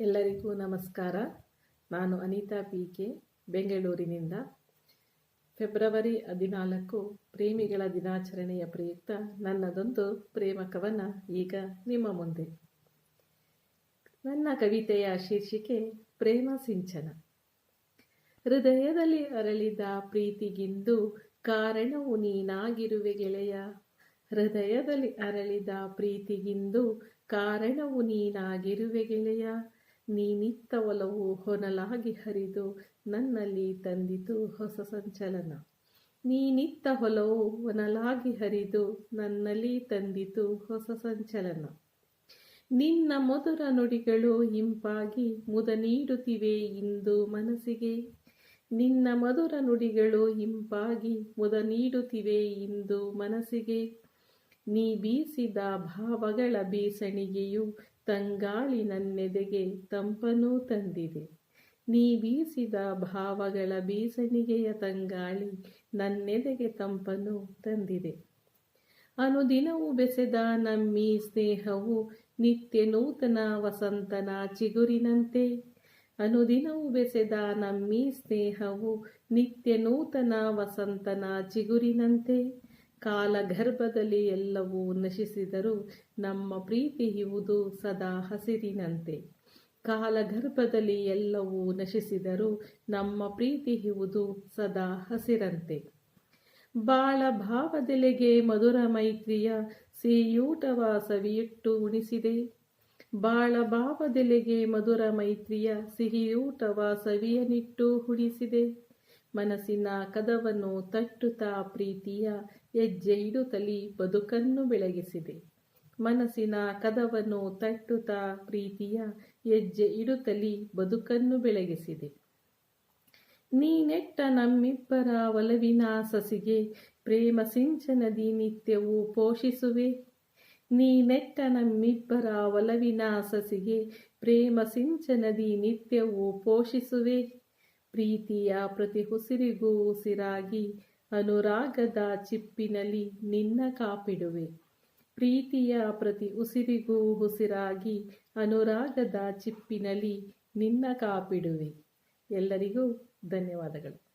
ಎಲ್ಲರಿಗೂ ನಮಸ್ಕಾರ. ನಾನು ಅನಿತಾ ಪಿ ಕೆ ಬೆಂಗಳೂರಿನಿಂದ. ಫೆಬ್ರವರಿ ಹದಿನಾಲ್ಕು ಪ್ರೇಮಿಗಳ ದಿನಾಚರಣೆಯ ಪ್ರಯುಕ್ತ ನನ್ನದೊಂದು ಪ್ರೇಮ ಕವನ ಈಗ ನಿಮ್ಮ ಮುಂದೆ. ನನ್ನ ಕವಿತೆಯ ಶೀರ್ಷಿಕೆ ಪ್ರೇಮ ಸಿಂಚನ. ಹೃದಯದಲ್ಲಿ ಅರಳಿದ ಪ್ರೀತಿಗಿಂದು ಕಾರಣವು ನೀನಾಗಿರುವೆ ಗೆಳೆಯ. ಹೃದಯದಲ್ಲಿ ಅರಳಿದ ಪ್ರೀತಿಗಿಂದು ಕಾರಣವು ನೀನಾಗಿರುವೆ ಗೆಳೆಯ. ನೀನಿತ್ತ ಒಲವು ಹೊನಲಾಗಿ ಹರಿದು ನನ್ನಲ್ಲಿ ತಂದಿತು ಹೊಸ ಸಂಚಲನ. ನೀನಿತ್ತ ಹೊಲವು ಹೊನಲಾಗಿ ಹರಿದು ನನ್ನಲ್ಲಿ ತಂದಿತು ಹೊಸ ಸಂಚಲನ. ನಿನ್ನ ಮಧುರ ನುಡಿಗಳು ಇಂಪಾಗಿ ಮುದ ನೀಡುತ್ತಿವೆ ಇಂದು ಮನಸ್ಸಿಗೆ. ನಿನ್ನ ಮಧುರ ನುಡಿಗಳು ಇಂಪಾಗಿ ಮುದ ನೀಡುತ್ತಿವೆ ಇಂದು ಮನಸ್ಸಿಗೆ. ನೀ ಬೀಸಿದ ಭಾವಗಳ ಬೀಸಣಿಗೆಯು ತಂಗಾಳಿ ನನ್ನೆದೆಗೆ ತಂಪನೂ ತಂದಿದೆ. ನೀ ಬೀಸಿದ ಭಾವಗಳ ಬೀಸಣಿಗೆಯ ತಂಗಾಳಿ ನನ್ನೆದೆಗೆ ತಂಪನು ತಂದಿದೆ. ಅನುದಿನವೂ ಬೆಸೆದ ನಮ್ಮಿ ಸ್ನೇಹವು ನಿತ್ಯ ನೂತನ ವಸಂತನ ಚಿಗುರಿನಂತೆ. ಅನುದಿನವೂ ಬೆಸೆದ ನಮ್ಮಿ ಸ್ನೇಹವು ನಿತ್ಯ ನೂತನ ವಸಂತನ ಚಿಗುರಿನಂತೆ. ಕಾಲಗರ್ಭದಲ್ಲಿ ಎಲ್ಲವೂ ನಶಿಸಿದರೂ ನಮ್ಮ ಪ್ರೀತಿ ಇವುದು ಸದಾ ಹಸಿರಿನಂತೆ. ಕಾಲ ಗರ್ಭದಲ್ಲಿ ಎಲ್ಲವೂ ನಶಿಸಿದರೂ ನಮ್ಮ ಪ್ರೀತಿ ಇವುದು ಸದಾ ಹಸಿರಂತೆ. ಬಾಳ ಭಾವದೆಲೆಗೆ ಮಧುರ ಮೈತ್ರಿಯ ಸಿಹಿಯೂಟವ ಸವಿಯಿಟ್ಟು ಉಣಿಸಿದೆ. ಬಾಳ ಭಾವದೆಲೆಗೆ ಮಧುರ ಮೈತ್ರಿಯ ಸಿಹಿಯೂಟವ ಸವಿಯನಿಟ್ಟು ಹುಡಿಸಿದೆ ಮನಸ್ಸಿನ ಕದವನ್ನು ತಟ್ಟುತ್ತಾ ಪ್ರೀತಿಯ ಹೆಜ್ಜೆ ಇಡುತ್ತಲಿ ಬದುಕನ್ನು ಬೆಳಗಿಸಿದೆ. ಮನಸ್ಸಿನ ಕದವನ್ನು ತಟ್ಟುತ್ತಾ ಪ್ರೀತಿಯ ಹೆಜ್ಜೆ ಇಡುತ್ತಲಿ ಬದುಕನ್ನು ಬೆಳಗಿಸಿದೆ. ನೀ ನೆಟ್ಟ ನಮ್ಮಿಬ್ಬರ ಒಲವಿನ ಸಸಿಗೆ ಪ್ರೇಮ ಸಿಂಚನದಿ ನಿತ್ಯವೂ ಪೋಷಿಸುವೆ. ನೀ ನೆಟ್ಟ ನಮ್ಮಿಬ್ಬರ ಒಲವಿನ ಸಸಿಗೆ ಪ್ರೇಮ ಸಿಂಚನದಿ ನಿತ್ಯವೂ ಪೋಷಿಸುವೆ. ಪ್ರೀತಿಯ ಪ್ರತಿ ಉಸಿರಿಗೂ ಉಸಿರಾಗಿ, ಅನುರಾಗದ ಚಿಪ್ಪಿನಲ್ಲಿ ನಿನ್ನ ಕಾಪಿಡುವೆ. ಪ್ರೀತಿಯ ಪ್ರತಿ ಉಸಿರಿಗೂ ಉಸಿರಾಗಿ, ಅನುರಾಗದ ಚಿಪ್ಪಿನಲ್ಲಿ ನಿನ್ನ ಕಾಪಿಡುವೆ. ಎಲ್ಲರಿಗೂ ಧನ್ಯವಾದಗಳು.